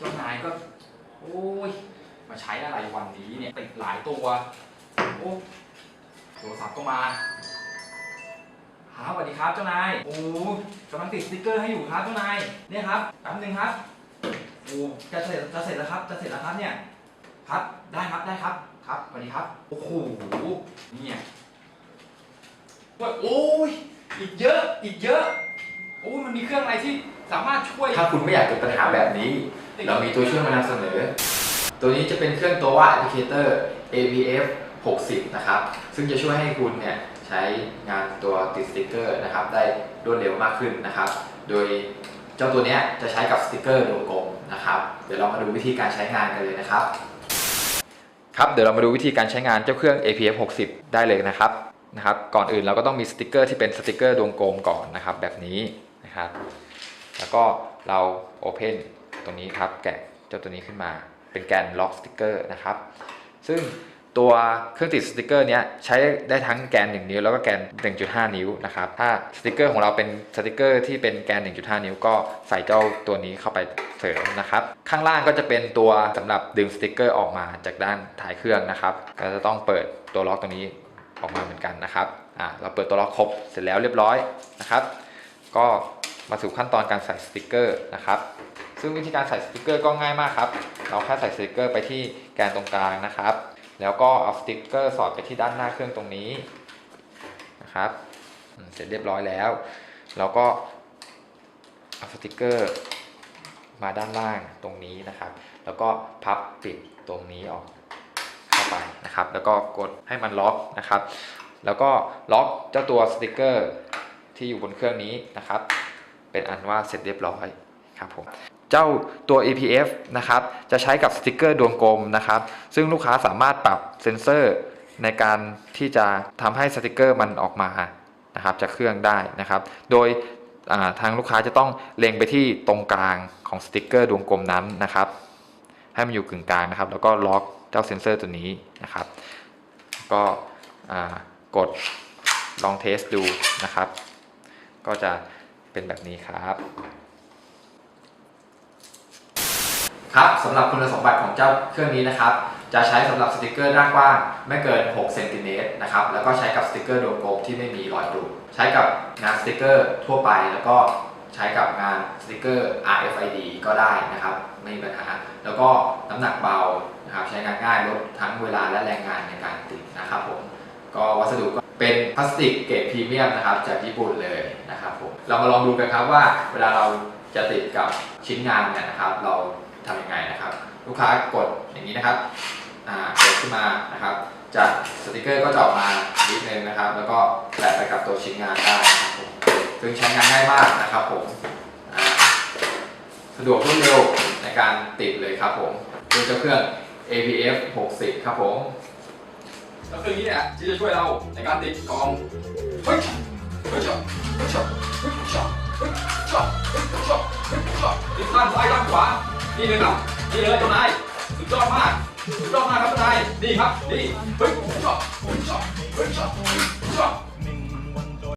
จ้านายก็ โอ้ย มาใช้อะไรวันนี้เนี่ยติดหลายตัวโอ้โทรศัพท์ก็มาครับสวัสดีครับเจ้านาย โอ้กำลังติดสติกเกอร์ให้อยู่ครับเจ้านาย เนี่ยครับแป๊บนึงครับ โอ้ จะเสร็จ จะเสร็จแล้วครับ จะเสร็จแล้วครับเนี่ย ครับ ได้ครับ ได้ครับ ครับ สวัสดีครับ โอ้โห เนี่ยโอ้ย อีกเยอะ อีกเยอะ โอ้ยมันมีเครื่องอะไรที่ สามารถช่วย ถ้าคุณไม่อยากเกิดปัญหาแบบนี้ เรามีตัวช่วยมานำเสนอ ตัวนี้จะเป็นเครื่องตัวว่า Applicator APF 60 นะครับ ซึ่งจะช่วยให้คุณเนี่ยใช้งานตัวติดสติกเกอร์นะครับ ได้รวดเร็วมากขึ้นนะครับ โดยเจ้าตัวเนี้ยจะใช้กับสติกเกอร์ดวงกลมนะครับ เดี๋ยวเรามาดูวิธีการใช้งานกันเลยนะครับ ครับ เดี๋ยวเรามาดูวิธีการใช้งานเจ้าเครื่อง APF 60 ได้เลยนะครับนะครับ ก่อนอื่นเราก็ต้องมีสติกเกอร์ที่เป็นสติกเกอร์ดวงกลมก่อนนะครับ แบบนี้นะครับ แล้วก็เรา Open ตรงนี้ครับแกะเจ้าตัวนี้ขึ้นมา เป็นแกนล็อกสติกเกอร์นะครับ ซึ่งตัวเครื่องติดสติกเกอร์เนี้ยใช้ได้ทั้งแกน 1 นิ้วแล้วก็แกน 1.5 นิ้วนะครับ ถ้าสติกเกอร์ของเราเป็นสติกเกอร์ที่เป็นแกน 1.5 นิ้วก็ใส่เจ้าตัวนี้เข้าไปเสริมนะครับ ข้างล่างก็จะเป็นตัวสำหรับดึงสติกเกอร์ออกมาจากด้านท้ายเครื่องนะครับ ก็จะต้องเปิดตัวล็อกตรงนี้ออกมาเหมือนกันนะครับ อ่าเราเปิดตัวล็อกครบเสร็จแล้วเรียบร้อยนะครับ ก็ มาสู่ขั้นตอนการใส่สติกเกอร์นะครับ ซึ่งวิธีการใส่สติกเกอร์ก็ง่ายมากครับ เราแค่ใส่สติกเกอร์ไปที่แกนตรงกลางนะครับ แล้วก็เอาสติกเกอร์สอดไปที่ด้านหน้าเครื่องตรงนี้นะครับเสร็จเรียบร้อยแล้ว เราก็เอาสติกเกอร์มาด้านล่างตรงนี้นะครับ แล้วก็พับปิดตรงนี้ออกเข้าไปนะครับ แล้วก็กดให้มันล็อกนะครับ แล้วก็ล็อกเจ้าตัวสติกเกอร์ที่อยู่บนเครื่องนี้นะครับ เป็นอันว่าเสร็จเรียบร้อยครับผมเจ้าตัว APF นะครับจะใช้กับสติกเกอร์ดวงกลมนะครับซึ่งลูกค้าสามารถปรับเซ็นเซอร์ในการที่จะทำให้สติกเกอร์มันออกมานะครับจากเครื่องได้นะครับ โดยทางลูกค้าจะต้องเล็งไปที่ตรงกลางของสติกเกอร์ดวงกลมนั้นนะครับ ให้มันอยู่กึ่งกลางนะครับ แล้วก็ล็อกเจ้าเซ็นเซอร์ตัวนี้นะครับ ก็กดลองเทสดูนะครับ ก็จะ เป็นแบบนี้ครับ ครับสำหรับคุณสมบัติของเจ้าเครื่องนี้นะครับ จะใช้สำหรับสติกเกอร์หน้ากว้างไม่เกิน 6 เซนติเมตรนะครับ แล้วก็ใช้กับสติกเกอร์ดวงกลมที่ไม่มีรอยดูใช้กับงานสติกเกอร์ทั่วไปแล้วก็ใช้กับงานสติกเกอร์ RFID ก็ได้นะครับ ไม่มีปัญหา แล้วก็น้ำหนักเบานะครับใช้งานง่ายลดทั้งเวลาและแรงงานในการติดนะครับผมก็วัสดุก็เป็นพลาสติกเกรดพรีเมียมนะครับจากญี่ปุ่นเลยนะครับ เรามาลองดูกันครับว่าเวลาเราจะติดกับชิ้นงานเนี่ยนะครับ เราทำยังไงนะครับ ลูกค้ากดอย่างนี้นะครับอ่ากดขึ้นมานะครับ จากสติกเกอร์ก็จะออกมานิดนึงนะครับ แล้วก็แปะไปกับตัวชิ้นงานได้นะครับผมซึ่งใช้งานง่ายมากนะครับผมสะดวกรวดเร็วในการติดเลยครับผมด้วยเจ้าเครื่อง APF 60 ครับผมแล้วเครื่องนี้เนี่ยที่จะช่วยเราในการติดกองเฮ้ยเฮ้ย ช็อตช็อตช็อตช็อตช็อตติดด้านซ้ายด้านขวา นี่เลยครับ นี่เลยเจ้านาย สุดยอดมาก สุดยอดมากครับเจ้านาย นี่ครับ นี่เฮ้ยช็อตเฮ้ยช็อตเฮ้ยช็อตช็อต